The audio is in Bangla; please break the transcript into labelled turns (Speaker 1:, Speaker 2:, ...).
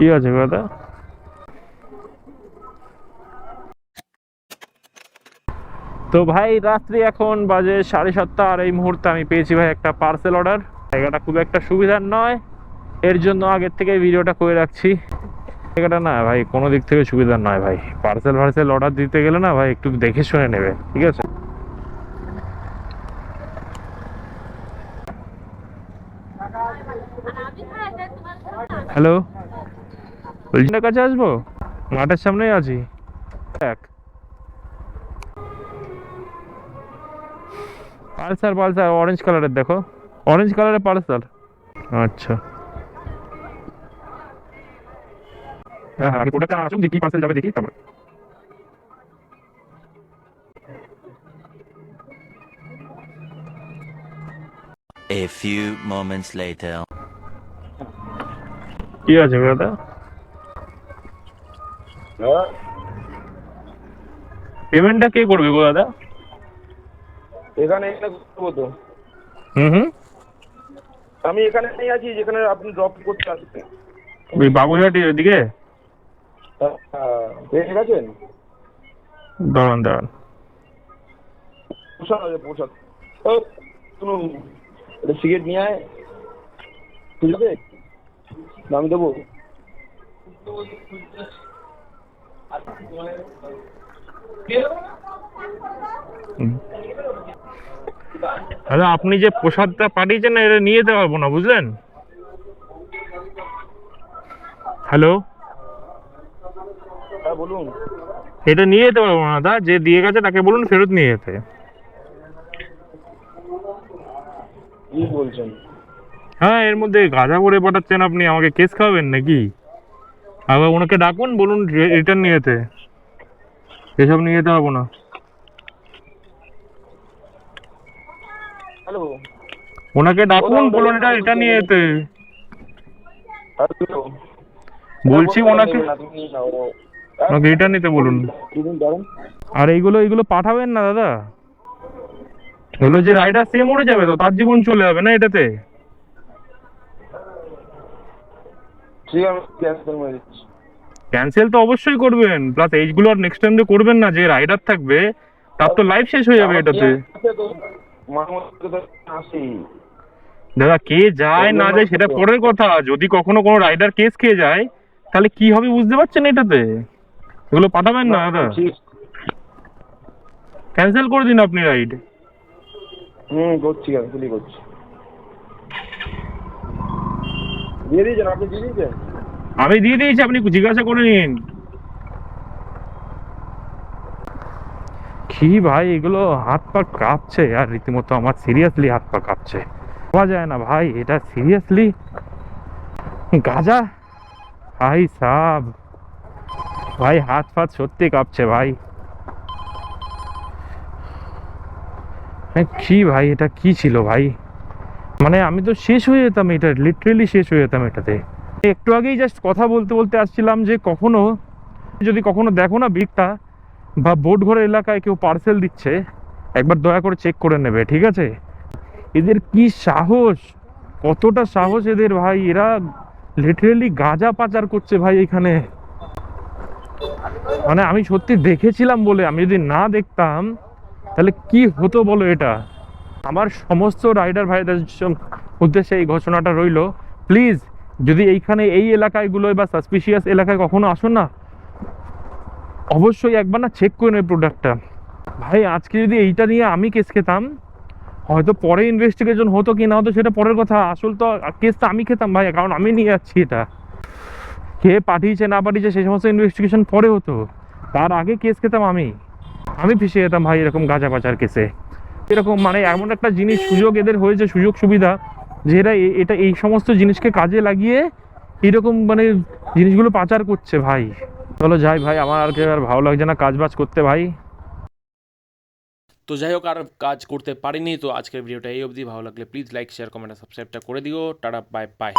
Speaker 1: কি আছে কথা? তো ভাই, রাত্রি এখন বাজে সাড়ে সাতটা, আর এই মুহূর্তে আমি পেয়েছি ভাই একটা পার্সেল অর্ডার জায়গাটা খুব একটা সুবিধার নয়। এর জন্য আগের থেকে ভিডিওটা করে রাখছি। জায়গাটা না ভাই, কোনো দিক থেকে সুবিধার নয় ভাই। পার্সেল ফার্সেল অর্ডার দিতে গেলে না ভাই, একটু দেখে শুনে নেবে, ঠিক আছে? হ্যালো না কাছে আসব? মাঠের সামনেই আছি। এক পালসার পালসার অরেঞ্জ কালারের দেখো। অরেঞ্জ কালারের পালসার। আচ্ছা। হ্যাঁ হ্যাঁ প্রোডাক্টটা আসুন দেখি পার্সেল যাবে দেখি তারপর।
Speaker 2: A few moments later.
Speaker 1: কি আছে দাদা পেমেন্টটা কে করবে গো দাদা?
Speaker 3: এখানে এখানে করব তো।
Speaker 1: হুম হুম।
Speaker 3: আমি এখানেই আছি যেখানে আপনি ড্রপ করতে আসবেন।
Speaker 1: ওই বাবুঘাটির দিকে
Speaker 3: হ্যাঁ, পেয়ে গেছেন?
Speaker 1: দাঁড়ান দাঁড়ান।
Speaker 3: পোশাক আছে পোশাক ও শুনুন এটা সিগারেট নিয়ে আয়। ঠিক আছে? আমি দেবো।
Speaker 1: দাদা আপনি যে প্রসাদটা পাঠিয়েছেন এটা নিয়ে যেতে পারব না বুঝলেন? হ্যালো?
Speaker 3: হ্যাঁ বলুন।
Speaker 1: এটা নিয়ে যেতে পারব না দাদা। যে দিয়ে গেছে তাকে বলুন ফেরত নিয়ে যেতে।
Speaker 3: কি বলছেন?
Speaker 1: হ্যাঁ এর মধ্যে গাঁজা করে পাঠাচ্ছেন আপনি আমাকে কেস খাওয়াবেন নাকি? আবার ওনাকে ডাকুন বলুন রিটার্ন নিয়ে যেতে এসব নিয়ে যেতে পারব না।
Speaker 3: হ্যালো।
Speaker 1: ওনাকে ডাকুন বলুন এটা রিটার্ন নিয়ে যেতে। বলছি ওনাকে ওনাকে রিটার্ন নিতে বলুন। আর এইগুলো এইগুলো পাঠাবেন না দাদা? এগুলো যে রাইডার সে মরে যাবে তো তার জীবন চলে যাবে না এটাতে?
Speaker 3: ক্যান্সেল
Speaker 1: তো অবশ্যই করবেন প্লাস এইগুলো আর নেক্সট টাইম করবেন না যে রাইডার থাকবে তার তো লাইফ শেষ হয়ে যাবে এটাতে। দাদা কে যায় না যায় সেটা পরের কথা। যদি কখনো কোনো রাইডার কেস খেয়ে যায় তাহলে কি হবে বুঝতে পারছেন এটাতে? এগুলো পাঠাবেন না দাদা। ক্যান্সেল করে দিন আপনি রাইড
Speaker 3: হুম করছি ক্যান্সেলই করছি। দিয়ে দিয়েছেন, আপনি দিয়ে দিয়েছেন?
Speaker 1: আমি দিয়ে দিয়েছি, আপনি জিজ্ঞাসা করে নিন। কি ভাই, এগুলো হাত পা কাঁপছে? আর রীতিমতো আমার সিরিয়াসলি হাত পা কাঁপছে। পাওয়া যায় না ভাই, এটা সিরিয়াসলি গাজা? ভাই সাব। ভাই, হাত ফাত সত্যি কাঁপছে ভাই। এ কি ভাই, এটা কি ছিল ভাই? মানে আমি তো শেষ হয়ে যেতাম এটা লিটারেলি শেষ হয়ে যেতাম এটাতে। একটু আগেই জাস্ট কথা বলতে বলতে আসছিলাম যে কখনো, যদি কখনো দেখো না বিকটা বা বোট ঘরের এলাকায় কেউ পার্সেল দিচ্ছে, একবার দয়া করে চেক করে নেবে, ঠিক আছে? এদের কি সাহস? কতটা সাহস এদের ভাই? এরা লিটারেলি গাঁজা পাচার করছে ভাই এখানে। মানে আমি সত্যি দেখেছিলাম বলে, আমি যদি না দেখতাম, তাহলে কি হতো বলো এটা? আমার সমস্ত রাইডার ভাইদের উদ্দেশ্যে এই ঘোষণাটা রইল। প্লিজ যদি এইখানে এই এলাকায়গুলোয় বা সাসপিশিয়াস এলাকায় কখনো আসুন না, অবশ্যই একবার না চেক করে নেবে প্রোডাক্টটা ভাই, আজকে যদি এইটা নিয়ে আমি কেস খেতাম, হয়তো পরে ইনভেস্টিগেশন হতো কি না হতো সেটা পরের কথা। আসল তো কেসটা আমি খেতাম ভাই, কারণ আমি নিয়ে যাচ্ছি এটা। কে পাঠিয়েছে, না পাঠিয়েছে সেই সমস্ত ইনভেস্টিগেশন পরে হতো। তার আগে কেস খেতাম আমি। আমি ফেসে যেতাম ভাই এরকম গাঁজা পাচার কেসে এরকম মানে এমন একটা জিনিস সুযোগ এদের হয়েছে, সুযোগ সুবিধা, যে এরা এটা, এই সমস্ত জিনিসকে কাজে লাগিয়ে এরকম মানে জিনিসগুলো পাচার করছে ভাই। চলো যাই ভাই, আমার আর কি আর ভালো লাগছে না কাজ বাজ করতে ভাই।
Speaker 4: তো যাই হোক, আর কাজ করতে পারিনি, তো আজকের ভিডিওটা এই অবধি। ভালো লাগলে প্লিজ লাইক শেয়ার কমেন্ট সাবস্ক্রাইবটা করে দিও। Tata bye bye